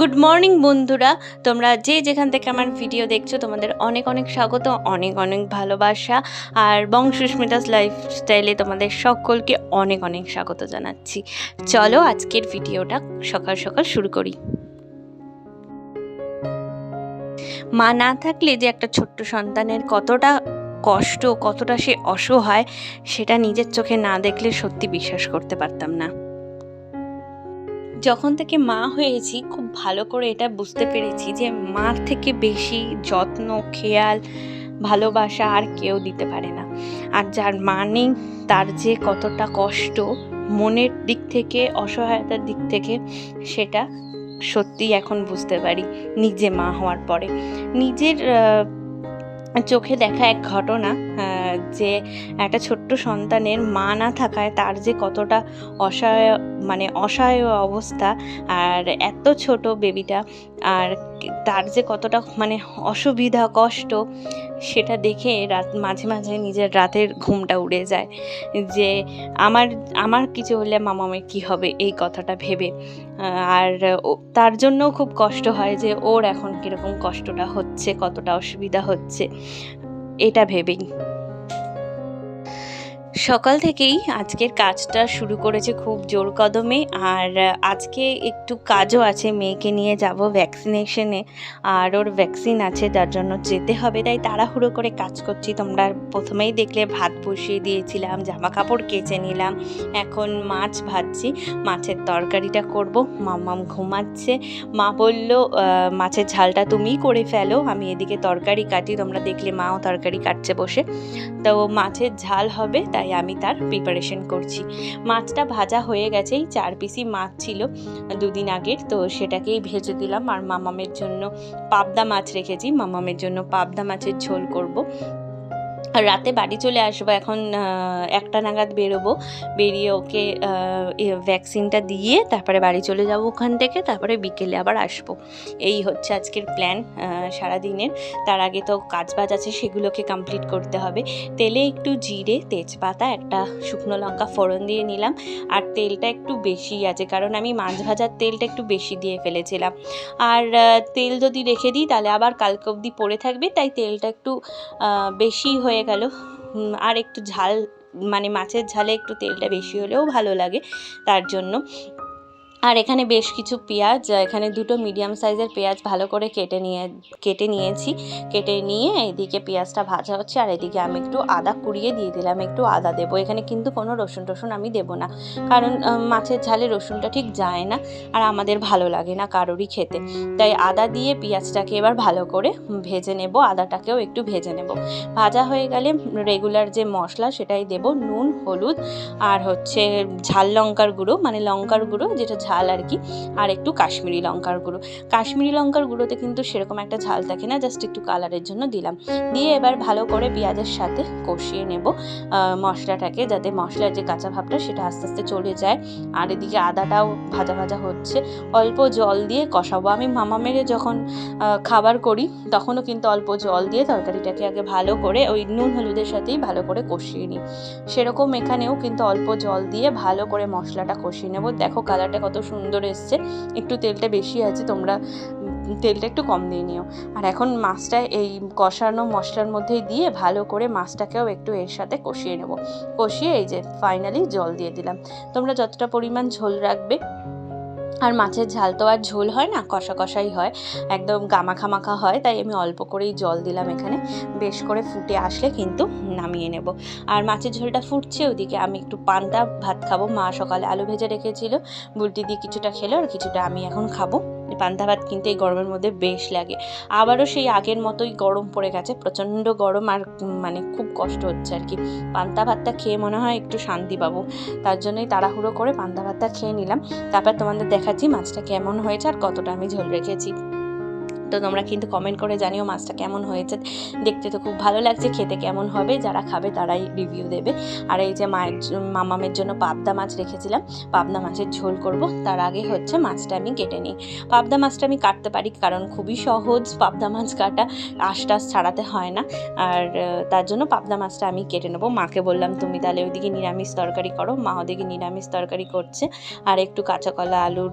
Good morning বন্ধুরা। তোমরা যে যেখান থেকে আমার ভিডিও দেখছ, তোমাদের অনেক অনেক স্বাগত, অনেক অনেক ভালোবাসা। আর বংশুস্মিতাস লাইফস্টাইলে তোমাদের সকলকে অনেক অনেক স্বাগত জানাচ্ছি। চলো আজকের ভিডিওটা সকাল সকাল শুরু করি। মা না থাকলে যে একটা ছোট্ট সন্তানের কতটা কষ্ট, কতটা সে অসহায়, সেটা নিজের চোখে না দেখলে সত্যি বিশ্বাস করতে পারতাম না। যখন থেকে মা হয়েছি, খুব ভালো করে এটা বুঝতে পেরেছি যে মার থেকে বেশি যত্ন, খেয়াল, ভালোবাসা আর কেউ দিতে পারে না। আর যার মা নেই, তার যে কতটা কষ্ট মনের দিক থেকে, অসহায়তার দিক থেকে, সেটা সত্যি এখন বুঝতে পারি নিজে মা হওয়ার পরে। নিজের চোখে দেখা এক ঘটনা যে একটা ছোট্ট সন্তানের মা না থাকায় তার যে কতটা অসহায় মানে অসহায় অবস্থা আর এত ছোট বেবিটা আর তার যে কতটা মানে অসুবিধা, কষ্ট, সেটা দেখে রাত, মাঝে মাঝে নিজের রাতের ঘুমটা উড়ে যায়। যে আমার আমার কিছু হলে মামামের কি হবে? এই কথাটা ভেবে। আর তার জন্যও খুব কষ্ট হয় যে ওর এখন কীরকম কষ্টটা হচ্ছে, কতটা অসুবিধা হচ্ছে, এটা ভেবেই। সকাল থেকেই আজকের কাজটা শুরু করেছে খুব জোর কদমে আর আজকে একটু কাজও আছে, মেয়েকে নিয়ে যাব ভ্যাকসিনেশনে আর ওর ভ্যাকসিন আছে, যার জন্য যেতে হবে। তাই তাড়াহুড়ো করে কাজ করছি। তোমরা প্রথমেই দেখলে ভাত বসিয়ে দিয়েছিলাম জামা কাপড় কেচে নিলাম, এখন মাছ ভাজছি। মাছের তরকারিটা করব, মাম্মাম ঘুমাচ্ছে। মা বলল মাছের ঝালটা তুমিই করে ফেলো, আমি এদিকে তরকারি কাটি, তোমরা দেখলে মাও তরকারি কাটছে বসে। তো মাছের ঝাল হবে, তাই আমি তার প্রিপারেশন করছি। মাছটা ভাজা হয়ে গেছেই, চার পিসি মাছ ছিল দুদিন আগের, তো সেটাকেই ভেজে দিলাম। আর মামামের জন্য পাবদা মাছ রেখেছি। মামামের জন্য পাবদা মাছের ঝোল করব। আর রাতে বাড়ি চলে আসব, এখন একটা নাগাদ বেরোবো। বেরিয়ে ওকে ভ্যাকসিনটা দিয়ে তারপরে বাড়ি চলে যাব ওখান থেকে, তারপরে বিকেলে আবার আসব। এই হচ্ছে আজকের প্ল্যান সারাদিনের। তার আগে তো কাজ বাজ আছে, সেগুলোকে কমপ্লিট করতে হবে। তেলে একটু জিরে, তেজপাতা, একটা শুকনো লঙ্কা ফোড়ন দিয়ে নিলাম। আর তেলটা একটু বেশি আছে, কারণ আমি মাছ ভাজার তেলটা একটু বেশি দিয়ে ফেলেছিলাম। আর তেল যদি রেখে দিই, তাহলে আবার কালকে অবধি পড়ে থাকবে, তাই তেলটা একটু বেশি হয়ে গেল। আর একটু ঝাল মানে মাছের ঝালে একটু তেলটা বেশি হলেও ভালো লাগে তার জন্য। আর এখানে বেশ কিছু পেঁয়াজ এখানে দুটো মিডিয়াম সাইজের পেঁয়াজ ভালো করে কেটে নিয়ে, কেটে নিয়েছি। কেটে নিয়ে এদিকে পেঁয়াজটা ভাজা হচ্ছে আর এদিকে আমি একটু আদা কুড়িয়ে দিয়ে দিলাম, একটু আদা দেবো। এখানে কিন্তু কোনো রসুন টসুন আমি দেবো না, কারণ মাছের ঝালে রসুনটা ঠিক যায় না আর আমাদের ভালো লাগে না কারোরই খেতে। তাই আদা দিয়ে পেঁয়াজটাকে এবার ভালো করে ভেজে নেব, আদাটাকেও একটু ভেজে নেব। ভাজা হয়ে গেলে রেগুলার যে মশলা সেটাই দেব, নুন, হলুদ আর হচ্ছে ঝাল লঙ্কার গুঁড়ো মানে লঙ্কার গুঁড়ো যেটা ঝাল আর কি, আর একটু কাশ্মীরি লঙ্কার গুঁড়ো। কাশ্মীরি লঙ্কার গুঁড়োতে কিন্তু সেরকম একটা ঝাল থাকে না জাস্ট একটু কালারের জন্য দিলাম। দিয়ে এবার ভালো করে পেঁয়াজের সাথে কষিয়ে নেব। মশলাটাকে যাতে মশলার যে কাঁচা ভাবটা সেটা আস্তে আস্তে চলে যায়। আর এদিকে আদাটাও ভাজা ভাজা হচ্ছে। অল্প জল দিয়ে কষাবো। আমি মামা মেরে যখন খাবার করি, তখনও কিন্তু অল্প জল দিয়ে তরকারিটাকে আগে ভালো করে ওই নুন হলুদের সাথেই ভালো করে কষিয়ে নিই। সেরকম এখানেও কিন্তু অল্প জল দিয়ে ভালো করে মশলাটা কষিয়ে নেব। দেখো কালারটা কত সুন্দর এসছে। একটু তেলটা বেশি আছে, তোমরা তেলটা একটু কম দিয়ে নিও। আর এখন মাছটা এই কষানো মশলার মধ্যেই দিয়ে ভালো করে মাছটাকেও একটু এর সাথে কষিয়ে নেব। কষিয়ে এই যে ফাইনালি জল দিয়ে দিলাম। তোমরা যতটা পরিমাণ ঝোল রাখবে আর মাছের ঝাল তো আর ঝোল হয় না, কষা কষাই হয়। একদম গামাখা মাখা হয়, তাই আমি অল্প করেই জল দিলাম এখানে। বেশ করে ফুটে আসলে কিন্তু নামিয়ে নেব। আর মাছের ঝোলটা ফুটছে ওদিকে, আমি একটু পান্তা ভাত খাব। মা সকালে আলু ভেজে রেখেছিল, বুলটি দিয়ে কিছুটা খেলো আর কিছুটা আমি এখন খাব। পান্তা ভাত কিন্তু এই গরমের মধ্যে বেশ লাগে। আবারও সেই আগের মতোই গরম পড়ে গেছে, প্রচণ্ড গরম আর মানে খুব কষ্ট হচ্ছে আর কি। পান্তা ভাতটা খেয়ে মনে হয় একটু শান্তি পাবো। তার জন্যই তাড়াহুড়ো করে পান্তা ভাতটা খেয়ে নিলাম। তারপর তোমাদের দেখাচ্ছি মাছটা কেমন হয়েছে আর কতটা আমি ঝোল রেখেছি। তো তোমরা কিন্তু কমেন্ট করে জানিও মাছটা কেমন হয়েছে। দেখতে তো খুব ভালো লাগছে, খেতে কেমন হবে, যারা খাবে তারাই রিভিউ দেবে। আর এই যে মায়ের মামামের জন্য পাবদা মাছ রেখেছিলাম, পাবদা মাছের ঝোল করব, তার আগে হচ্ছে মাছটা আমি কেটে নিই। পাবদা মাছটা আমি কাটতে পারি, কারণ খুবই সহজ পাবদা মাছ কাটা আশটাস ছাড়াতে হয় না। আর তার জন্য পাবদা মাছটা আমি কেটে নেব। মাকে বললাম, তুমি তাহলে ওইদিকে নিরামিষ তরকারি করো। মা ওদিকে নিরামিষ তরকারি করছে। আর একটু কাঁচা কলা আলুর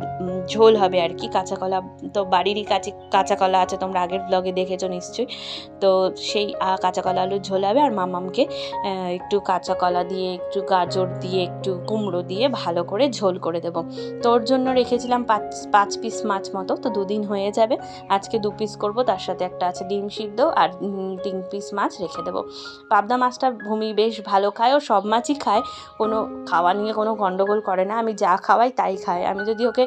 ঝোল হবে আর কি। কাঁচা কলা তো বাড়িরই কাঁচি কাঁচা কলা আছে তোমরা আগের ব্লগে দেখেছ নিশ্চয়ই। তো সেই আহ, কাঁচা কলা আলুর ঝোল হবে আর মামামকে একটু কাঁচা কলা দিয়ে একটু গাজর দিয়ে একটু কুমড়ো দিয়ে ভালো করে ঝোল করে দেবো। তোর জন্য রেখেছিলাম পাঁচ পাঁচ পিস মাছ মতো তো দুদিন হয়ে যাবে। আজকে দু পিস করব তার সাথে একটা আছে ডিম সিদ্ধ আর তিন পিস মাছ রেখে দেবো। পাবদা মাছটা ভূমি বেশ ভালো খায় ও সব মাছই খায়। কোনো খাওয়া নিয়ে কোনো গণ্ডগোল করে না আমি যা খাওয়াই তাই খায়। আমি যদি ওকে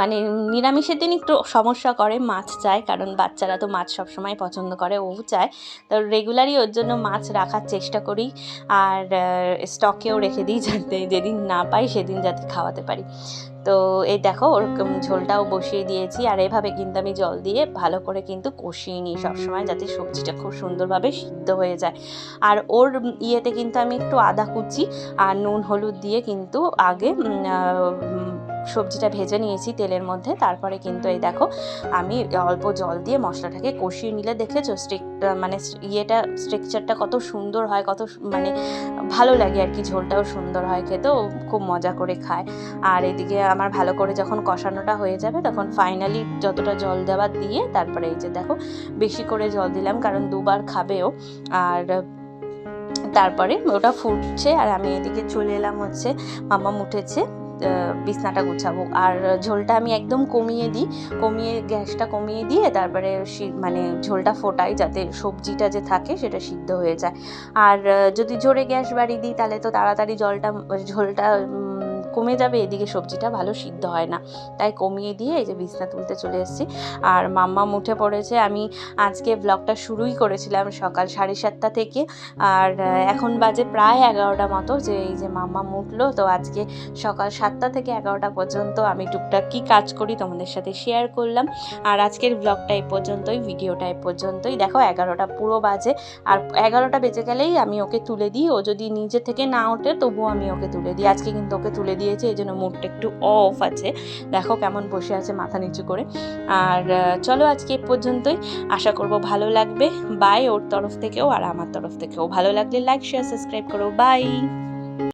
মানে নিরামিষের দিন একটু সমস্যা করে, মাছ চায়, কারণ বাচ্চারা তো মাছ সবসময় পছন্দ করে ও চায়। তো রেগুলারই ওর জন্য মাছ রাখার চেষ্টা করি, আর স্টকেও রেখে দিই যাতে যেদিন না পাই সেদিন যাতে খাওয়াতে পারি। তো এই দেখো ওরকম ঝোলটাও বসিয়ে দিয়েছি, আর এভাবে কিন্তু আমি জল দিয়ে ভালো করে কিন্তু কষিয়ে নিই সবসময়, যাতে সবজিটা খুব সুন্দরভাবে সিদ্ধ হয়ে যায়। আর ওর ইয়েতে কিন্তু আমি একটু আদা কুচি আর নুন হলুদ দিয়ে কিন্তু আগে সবজিটা ভেজে নিয়েছি তেলের মধ্যে, তারপরে কিন্তু এই দেখো, আমি অল্প জল দিয়ে মশলাটাকে কষিয়ে নিলে দেখেছ স্ট্রিক মানে ইয়েটা স্ট্রাকচারটা কত সুন্দর হয়, কত মানে ভালো লাগে আর কি, ঝোলটাও সুন্দর হয় খেতেও খুব মজা করে খায়। আর এদিকে আমার ভালো করে যখন কষানোটা হয়ে যাবে, তখন ফাইনালি যতটা জল দেওয়ার দিয়ে, তারপরে এই যে দেখো, বেশি করে জল দিলাম, কারণ দুবার খাবেও আর তারপরে ওটা ফুটছে, আর আমি এদিকে চলে এলাম হচ্ছে মামা উঠেছে। বিছনাটা গুছাবো। আর ঝোলটা আমি একদম কমিয়ে দিই। কমিয়ে, গ্যাসটা কমিয়ে দিয়ে তারপরে মানে ঝোলটা ফোটাই যাতে সবজিটা যে থাকে সেটা সিদ্ধ হয়ে যায়। আর যদি জোরে গ্যাস বাড়িয়ে দিই তাহলে তো তাড়াতাড়ি জলটা, ঝোলটা কমে যাবে, এদিকে সবজিটা ভালো সিদ্ধ হয় না। তাই কমিয়ে দিয়ে এই যে বিছনা তুলতে চলে এসেছি। আর মাম্মা উঠে পড়েছে। আমি আজকে ব্লগটা শুরুই করেছিলাম সকাল সাড়ে সাতটা থেকে। আর এখন বাজে প্রায় এগারোটা মতো যে এই যে মাম্মা উঠল। তো আজকে সকাল সাতটা থেকে এগারোটা পর্যন্ত আমি টুকটাক কী কাজ করি তোমাদের সাথে শেয়ার করলাম। আর আজকের ব্লগটা এই পর্যন্তই, ভিডিওটা এই পর্যন্তই। দেখো, এগারোটা পুরো বাজে। আর এগারোটা বেজে গেলেই আমি ওকে তুলে দিই। ও যদি নিজে থেকে না ওঠে, তবুও আমি ওকে তুলে দিই। আজকে কিন্তু ওকে তুলে দিয়েছি, এই জন্য মুডটা একটু অফ আছে। দেখো কেমন বসে আছে মাথা নিচু করে। আর চলো আজকে পর্যন্তই। আশা করব ভালো লাগবে। বাই ওর তরফ থেকেও আর আমার তরফ থেকেও। ভালো লাগলে লাইক শেয়ার সাবস্ক্রাইব করো। বাই